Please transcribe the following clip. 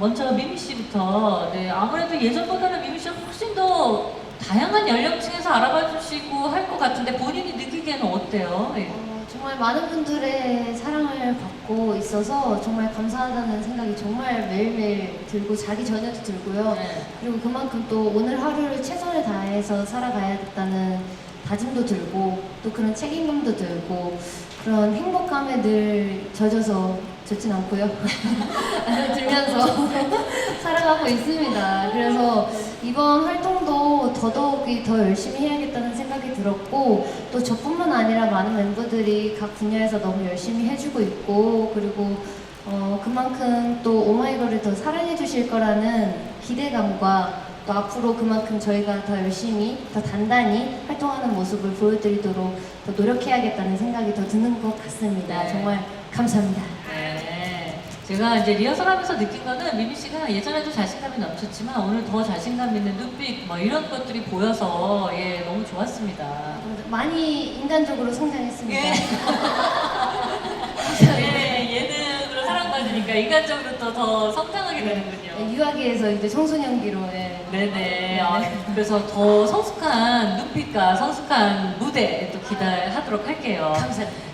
먼저 미미 씨부터 네, 아무래도 예전보다는 미미 씨가 훨씬 더 다양한 연령층에서 알아봐 주시고 할 것 같은데 본인이 느끼기에는 어때요? 예. 어, 정말 많은 분들의 사랑을 받고 있어서 정말 감사하다는 생각이 정말 매일매일 들고 자기 전에도 들고요. 네. 그리고 그만큼 또 오늘 하루를 최선을 다해서 살아가야겠다는 다짐도 들고 또 그런 책임감도 들고 그런 행복감에 늘 젖어서 좋진 않고요. 들면서 살아가고 있습니다. 그래서 이번 활동도 더더욱이 더 열심히 해야겠다는 생각이 들었고 또 저뿐만 아니라 많은 멤버들이 각 분야에서 너무 열심히 해주고 있고 그리고 어, 그만큼 또 오마이걸을 더 사랑해 주실 거라는 기대감과 또 앞으로 그만큼 저희가 더 열심히 더 단단히 활동하는 모습을 보여드리도록 더 노력해야겠다는 생각이 더 드는 것 같습니다. 네. 정말 감사합니다. 네. 제가 이제 리허설하면서 느낀 거는 미미 씨가 예전에도 자신감이 넘쳤지만 오늘 더 자신감 있는 눈빛 뭐 이런 것들이 보여서 예 너무 좋았습니다. 많이 인간적으로 성장했습니다. 예. 예, 예능으로 사랑받으니까 인간적으로 또 더 성장하게 되는군요. 네, 유아기에서 이제 청소년기로 예. 네네. 아, 그래서 더 성숙한 눈빛과 성숙한 무대 또 기대하도록 할게요. 감사합니다.